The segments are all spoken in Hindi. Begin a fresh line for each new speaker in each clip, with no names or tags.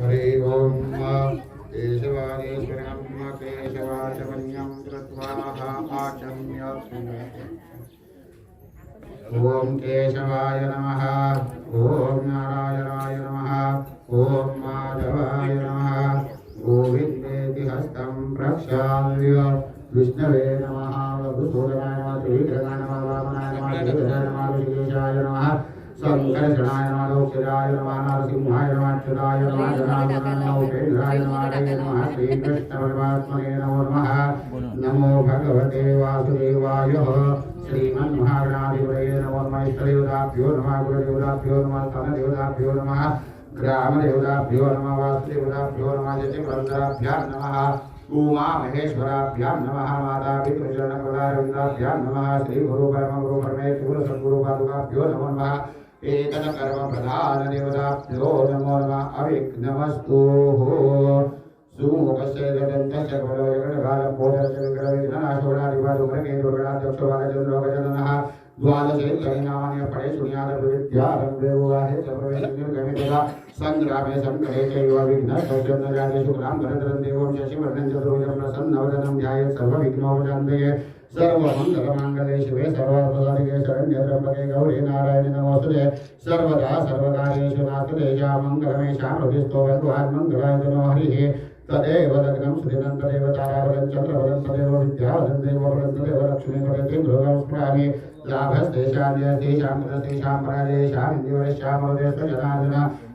हरि ओम केशवादेश्वरं केशवाचमन्यं कृत्वा आचम्य ॐ केशवाय नमः ॐ नारायणाय नमः ॐ माधवाय नमः गोविन्देति हस्तं प्रक्षाल्य विष्णवे नमः वधुसूदनाय नमः त्रिविक्रमाय नमः वामनाय नमः देवदाय नमः ऋषिकेशाय नमः नमः नमः नमः नमः नमः नमः नमो नमः नमो भगवते वासुदेवाय श्रीमन्महागणाधिपतये नमो नमः नमः गुरुदेवताभ्यो नमः स्तनदेवताभ्यो नमः ग्रामदेवताभ्यो नमः वासुदेवताभ्यो नमः जतिवृन्दाभ्यां नमः उमा महेश्वराभ्यां नमः माता पितृचरणपदारविन्दाभ्यां नमः श्रीगुरु परमगुरु परमेश्वर सद्गुरु पादुकाभ्यो नमो नमः एतत्कर्मप्रधानदेवताभ्यो नमो नमः। अविघ्नमस्तु। सुमुखस्य पठे शून्यादप्रविद्यारम्भे च प्रवेशनिर्गमितदा सङ्ग्रामे सङ्कटे चैव विघ्नस्तोषन्नजाते शुक्लां भरतरं देवं शशिवर्णं चतुर्भुजं प्रसन्नवदनं ध्यायेत् सर्वविघ्नोपशान्तये सर्वमङ्गलमाङ्गले शिवे सर्वप्रसादिके शरण्यत्र्यम्बके गौरी नारायणि नमोऽस्तुते सर्वदा सर्वकार्येषु नास्तुतेषां मङ्गलमेषां हृदिस्थो बन्धुवान्मङ्गलाय नो हरिः। तदेव लग्नं सुदिनं तदेव तारावलं, चन्द्रवलं तदेव विद्यावलं, देववलं तदेव लक्ष्मीवलं चन्द्रवलं स्मरामि। लाभस्तेषां तेषां तेषां पराजेषां इन्द्रियेषां महोदयस्य जनार्दन।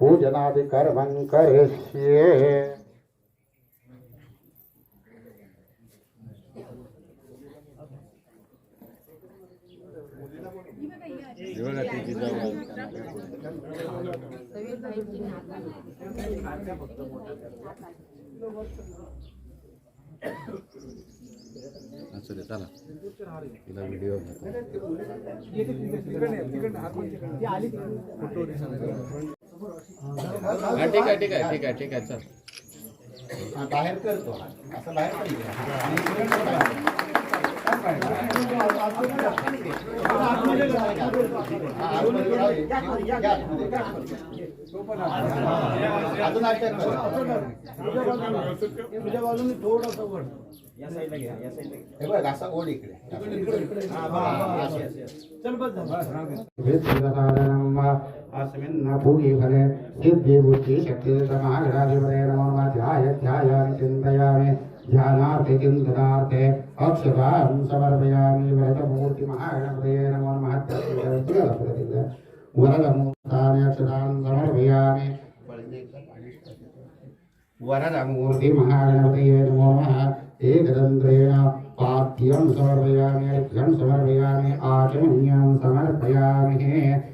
पूजनादिकर्मं करिष्ये
असू दे चला तिला व्हिडिओ ठीक आहे ठीक आहे ठीक आहे ठीक आहे चल
हा, बाहेर करतो असं. हा, थोडा हे. या आतमध्ये. अजून अटॅक करा.
तुझ्या बाजूने थोडंसं वर
हे बघ असा ओढ इकडे
चल बस झालं.
विद्युतसाधनं वा अस्मिन् भूमि फले सिद्धि बुद्धि शक्ति समाग्राधिपते नमो ध्याय ध्यायामि चिन्तयामि। ध्यानार्थे चिन्तनार्थे अक्षतां समर्पयामि। वरदमूर्ति महागणपतये नमो नमः। वरदमूर्तानि समर्पयामि। वरदमूर्तिमहागणपते नमो समर्पयामि। अर्घ्यं समर्पयामि। आचमन्यं समर्पयामि।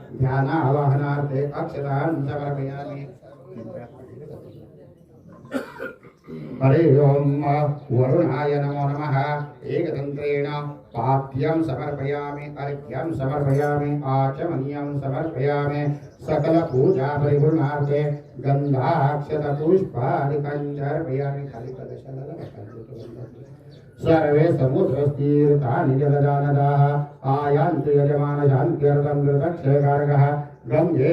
ध्यानावाहनार्थे अक्षतान् समर्पयामि हरे ओम वरुणाय नमो नमः। एकतन्त्रेण पाद्यं समर्पयामि अर्घ्यं समर्पयामि, आचमनीयं समर्पयामि। सकलपूजापरिपूर्णार्थे गन्धाक्षतपुष्पादिकं समर्पयामि सर्वे समुद्रस्तीर्थानि आयान्ति कृतक्षयकारकः गङ्गे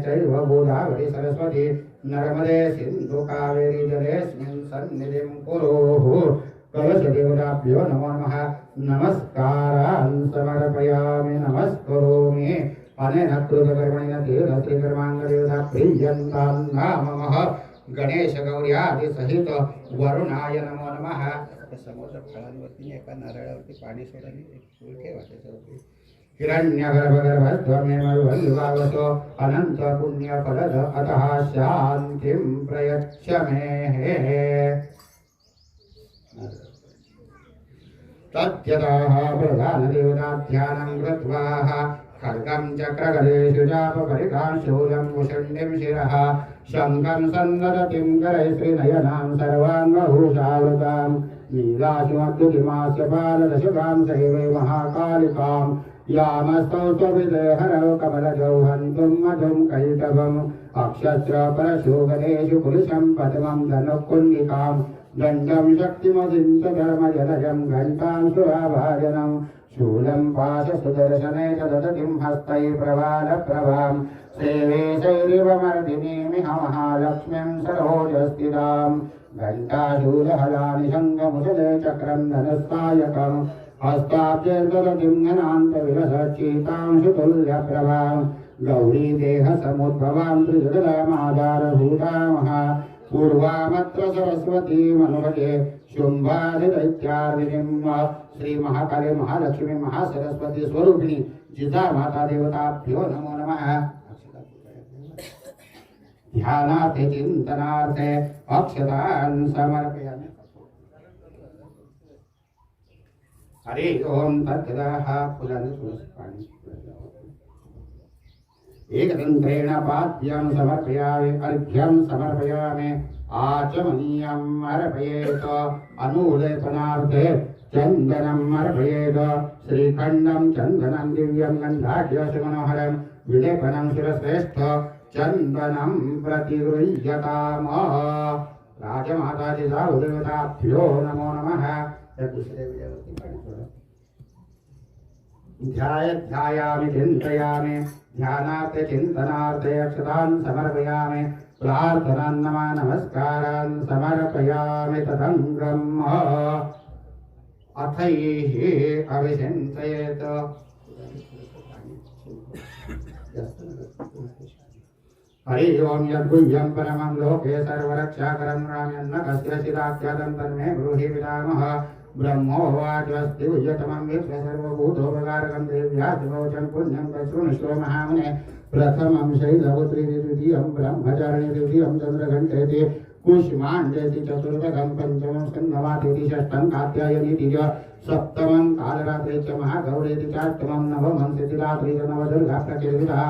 चैव गोदावरी सरस्वती। नर्मदे सिन्धु कावेरी जलेऽस्मिन् सन्निधिं कुरुः कलशदेवताभ्यो नमो नमः। नमस्कारान् समर्पयामि, नमस्करोमि। अनेन कृतकर्मणेन तीर्थत्रिकर्माङ्गदेवता प्रीयन्तां नाम गणेशगौर्यादिसहित वरुणाय नमो नमः। समोर फळांवरती एका नारळावरती पाणी सोडाने एक फूल ठेवायचं हिरण्यगर्भगर्भध्वमेमविवल्वावसो अनंत पुण्य फलद अतः शांतिं प्रयच्छ मे तत्यतः प्रधानदेवताध्यानं कृत्वा खड्गं चक्रगदेषु चापपरिकां मुषण्डिं शिरः। शङ्खं सन्नदतिं करैः श्रीनयनां सर्वान् बहुषावृतां नीलाशुमद्युतिमास्य पालदशकां सैवे महाकालिकां यामस्तौ स्वविदेहरौ कमलजौ हन्तुं मधुं कैटभम् अक्षत्र परशुगणेषु पुरुषं पद्मं धनुकुण्डिकां दण्डं शक्तिमदिं च धर्मजलजं घण्टां सुराभाजनं शूलं पाशसुदर्शने च ददतिं हस्तैः प्रभालप्रभां सेवे शैरिवमर्दिनीमिह महालक्ष्मीं सरोजस्थितां घण्टाशूलहलानि शङ्खमुसले चक्रं धनस्तायकम् हस्ताब्जर्गतिं घनान्तविलसच्चितां सुतुल्यप्रभां गौरी देहसमुद्भवां त्रिजगदामाधारभूतामः पूर्वामत्र सरस्वतीमनुभजे शुम्भादिदैत्यादिनीं श्री महाकाली महालक्ष्मी महासरस्वती स्वरूपिणी जिता माता देवताभ्यो नमो। नमः ध्यानार्थे चिन्तनार्थे अक्षतान् समर्पयामि। हरे ओम पाणी एकतन्त्रेण पाद्यं समर्पयामि, अर्घ्यं समर्पयामि आचमनीयम् अर्पयेत अनुलेपनार्थे चन्दनम् अर्पयेत, श्रीखण्डं चन्दनं दिव्यं गन्धाढ्यसुमनोहरं विलेपनं शिरश्रेष्ठ चन्दनं प्रतिगृह्यताम। राजमाताजी साहुदेवताभ्यो नमो नमः। ध्याय ध्यायामि चिन्तयामि ध्यानार्थे चिन्तनार्थे अक्षतान् समर्पयामि प्रार्थनान् नमः नमस्कारान् समर्पयामि तदङ्गम् अथैः अभिषिञ्चयेत् हरि ओम यद्गुह्यं परमं लोके सर्वरक्षाकरं राम्यन्न कस्य चिदाख्यातं तन्मे ब्रूहि पितामह ब्रह्मोवाचस्ति उयतमं विश्वसर्वभूतोपकारकं देव्यादिवचन पुण्यं तच्छृणुष्व महामुने प्रथमं शैलपुत्री द्वितीयं ब्रह्मचारिणी तृतीयं चन्द्रघण्टेति कुष्माण्डेति चतुर्थकं पञ्चमं स्कन्धमातीति षष्ठं कात्यायनीति च सप्तमं कालरात्रि च महागौरेति चाष्टमं नवमं तिथिरात्रि च नवदुर्गा प्रकीर्तिता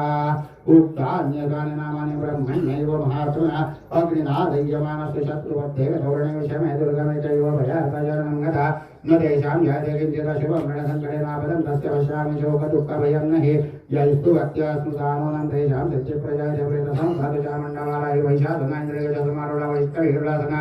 उक्तान्यतानि नामानि ब्रह्मण्यैव महात्मना। अग्निनादयमानस्य शत्रुवद्धेव धोरणे विषमे दुर्गमे चैव भयार्थजननं गता। न तेषां याते किञ्चिदशुभं रणसङ्कटेनापदं तस्य पश्यामि शोकदुःखभयं न हि यैस्तु अत्यास्मृतानूनं तेषां सच्चिप्रजाय च प्रेतसंसादुचामण्डवालाय वैशाखनान्द्रियजसमारुढ वैष्णविर्लासना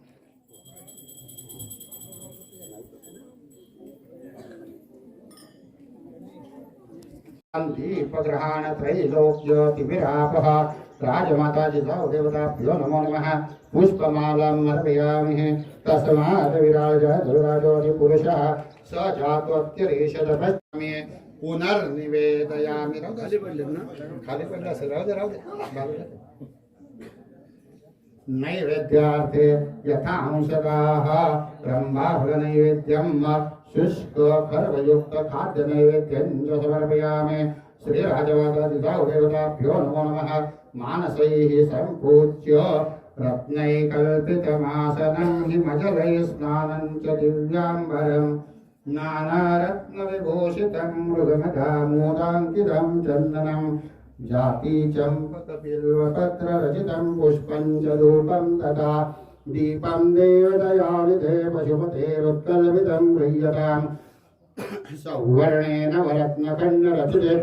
दीपग्रहाण त्रैलोक्योतिभिरापः राजमाताजिताौ देवताभ्यो नमो नमः। पुष्पमालाम् अर्पयामि। तस्मात् विराज स जातोत्यरेषदभ्रमे पुनर्निवेदयामि. नैवेद्यार्थे यथांशदाः ब्रह्माभृनैवेद्यं शुष्क खर्वयुक्त खाद्य नैवेद्यं समर्पयामि नमो नमः। मानसैः सम्पूज्य रत्नैकल्पितमासनं हिमजलैः स्नानं च दिव्याम्बरम् नानारत्नविभूषितं चन्दनं। जाति चम्पकबिल्वपत्ररचितं पुष्पं च तथा दीपं देवदयानिधे पशुपतेरुत्कल्पितं गृह्यताम् सौवर्णेन वरत्नखण्डरचिते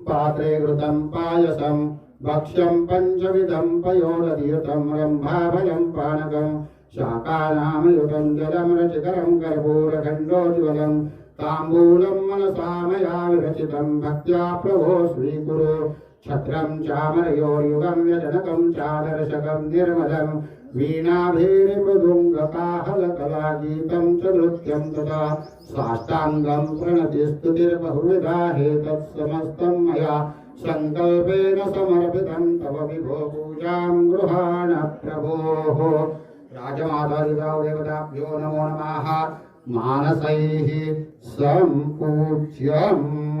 पात्रे घृतं पायसं, भक्ष्यं पञ्चविधं पयोदधीर्तं रम्भाफलं पानकं, शाकानामयुतं जलं रचिकरं कर्पूरखण्डोज्ज्वलं, ताम्बूलं मनसा मया विरचितं, भक्त्या प्रभो स्वीकुरु छत्रं चामरयोर्युगं व्यजनकं, चादर्शकं निर्मलं वीणाभीरिमृदुङ्गकाहलकलागीतं च नृत्यं तथा साष्टाङ्गं प्रणतिस्तुतिर्बहुविधा हेतत्समस्तं मया सङ्कल्पेन समर्पितं तव विभो पूजां गृहाण प्रभोः। राजमातादिदेवताभ्यो नमो नमः। मानसैः सम्पूज्यम्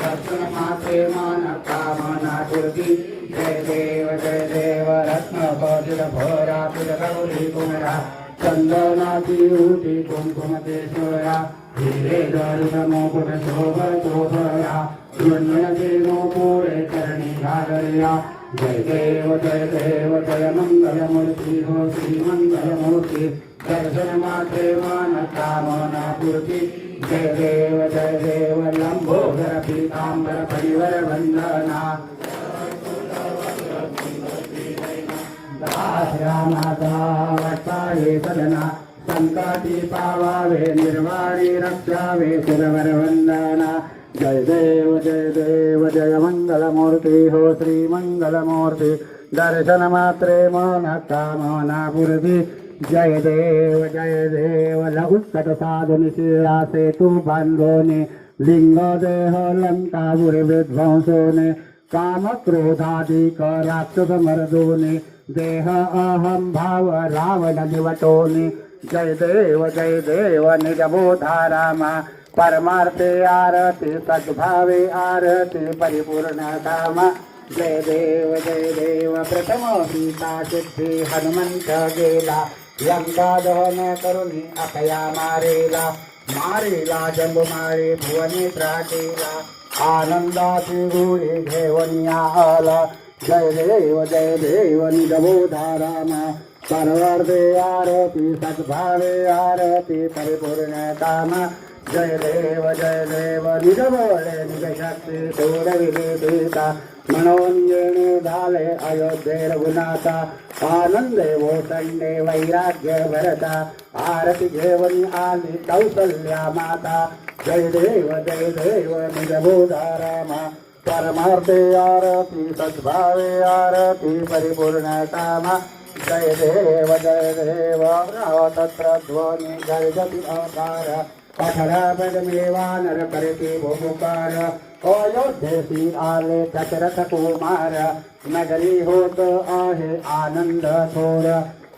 दर्शन मात्रे मान कामना दुर्गी जय देव जय देव रत्न कौटिल भोरा पिल कुमरा चंदनाती ऊटी कुमकुम तेश्वरा हीरे दर्श मुकुट शोभ शोभया दुर्गण देनो पूरे करणी घागरिया जय देव जय देव जय मंगल मूर्ति हो श्री मंगल मूर्ति दर्शन मात्रे मान कामना पूर्ति जय देव जय देव लंबोदर पीतांबर परिवर वंदना दास्यामाता वट्टाये सदना संकाटी पावावे, निर्वाणी रक्षावे, सुरवर वंदना जय देव जय देव, जय मंगल मूर्ति हो श्री मंगल मूर्ति दर्शन मात्रे मन कामना पूर्ति जय देव जय देव लघुत्कट साधुनि शिरा सेतु बांधोने लिंग देह लंका गुरु विध्वंसो ने काम क्रोधादिक राक्षस मर्दोने देह अहम भाव रावण निवटोने जय देव जय देव निज बोधारामा परमार्थे आरती, सद्भावे आरती, परिपूर्ण कामा जय देव जय देव प्रथम सीता सिद्धि हनुमंत गेला। लंका दहन करुणी अकया मारेला मारेला जंब मारे भुवने त्राटेला आनंदाची गुळी घेऊन आला जय देव जय देव निजबोधारामा परवर्दे आरती सद्भावे आरती परिपूर्ण कामा. जय देव जय देव, निज बळे निज शक्ती सोडविले देता मनोंजने झाले अयोध्ये रघुनाथा, आनंदे ओसंडे वैराग्य भरता। आरती घेऊन आली कौसल्या माता। जय देव जय देव, निज बोधारामा। परमार्थे आरती, सद्भावे आरती, परिपूर्ण कामा। जय देव जय देव राव तत्र ध्वनी गर्जति अकार पठरापदमेवा नर करते भूपुकार आले दशरथ कुमार नगरी होत आहे आनंद थोर।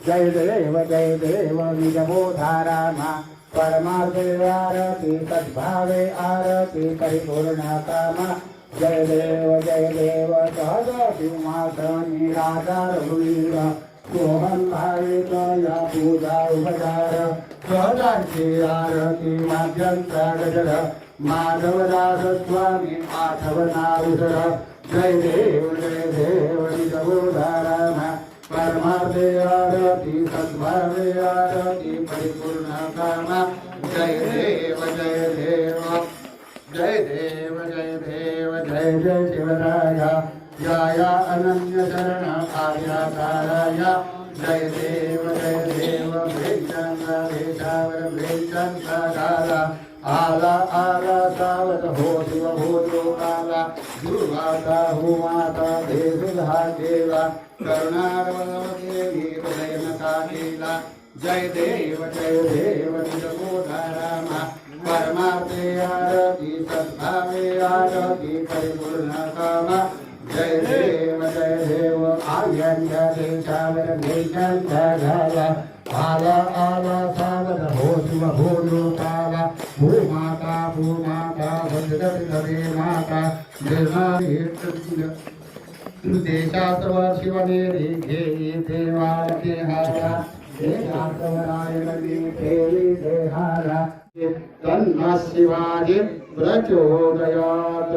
जय देव जय देव निज बोधारामा परमार्थे आरती सद्भावे आरती परिपूर्ण कामा। जय देव जय देव सहज सिंहासनी राजा रघुवीर सोहम भावित स्वामी आठवनाविसर जय देव जय देव निजबोधाराम परमार्थे आरती सद्भावे परिपूर्ण कामा अनन्य शरण आर्याकाराय जय देव जय देव भेचंद्र काला आला आला, सावध हो, शिव भोजो काला दुर्वाता हो माता देवधा देवा। करुणारवदेवी हृदय नका केला जय देव जय देव निजबोधारामा परमार्थे आरती, सद्भावे आरती परिपूर्ण कामा जय देव जय देव झाला आला आला शिव भोजो काला भूमाता भूमाता भजगत हरे माता देशासवरायणी घेई देहारा तन्नः शिवाजी प्रचोदयात्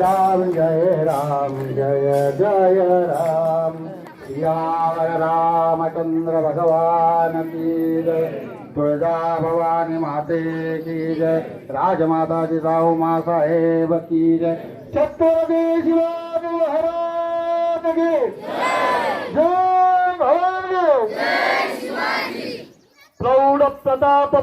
राम जय राम जय जय राम। सियावर रामचंद्र भगवान की जय। तुळजा भवानी माते की जय। राजमाता जिजाऊ माँ साहेब की जय। छत्रपती शिवाजी महाराज की जय। भवानी। प्रौढ प्रताप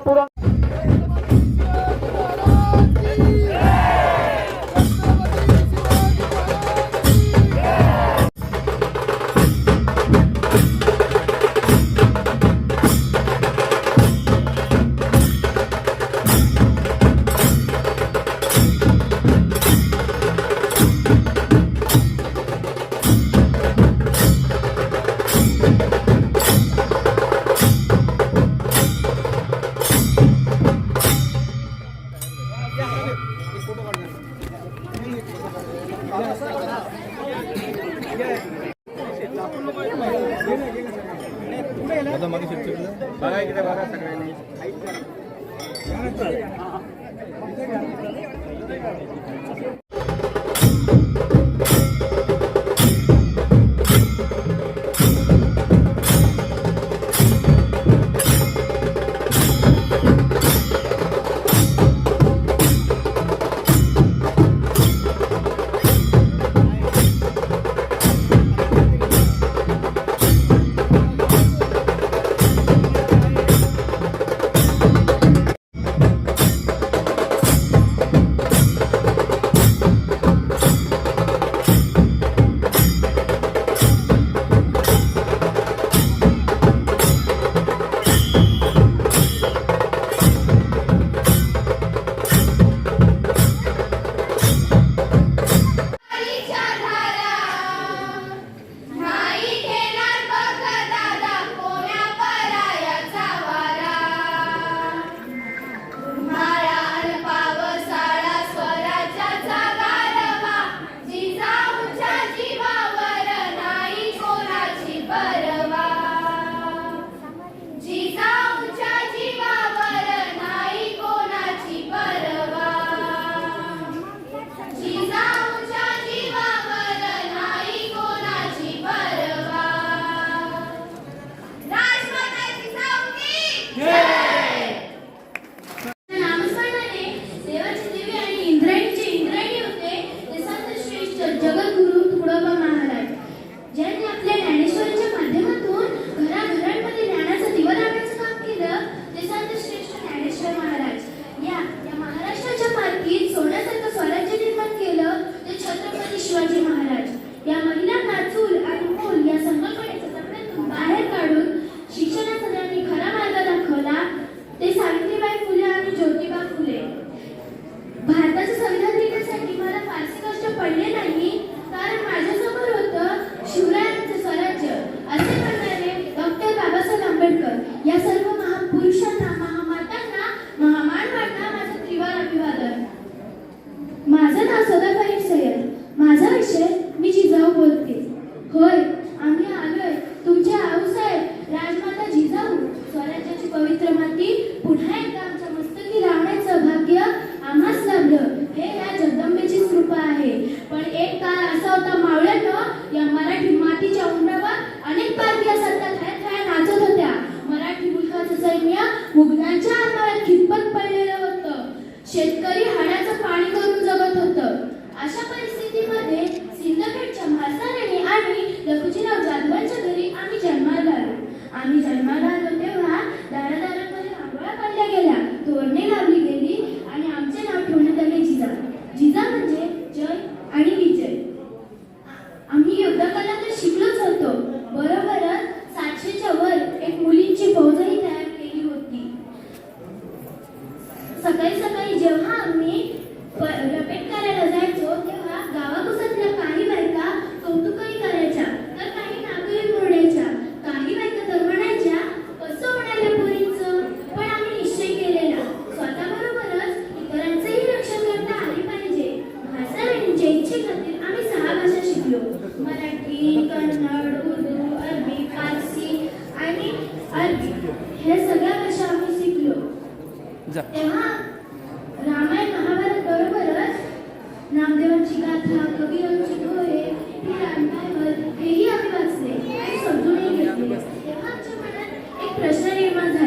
सकाळी सकाळी जेव्हा आम्ही 他们在。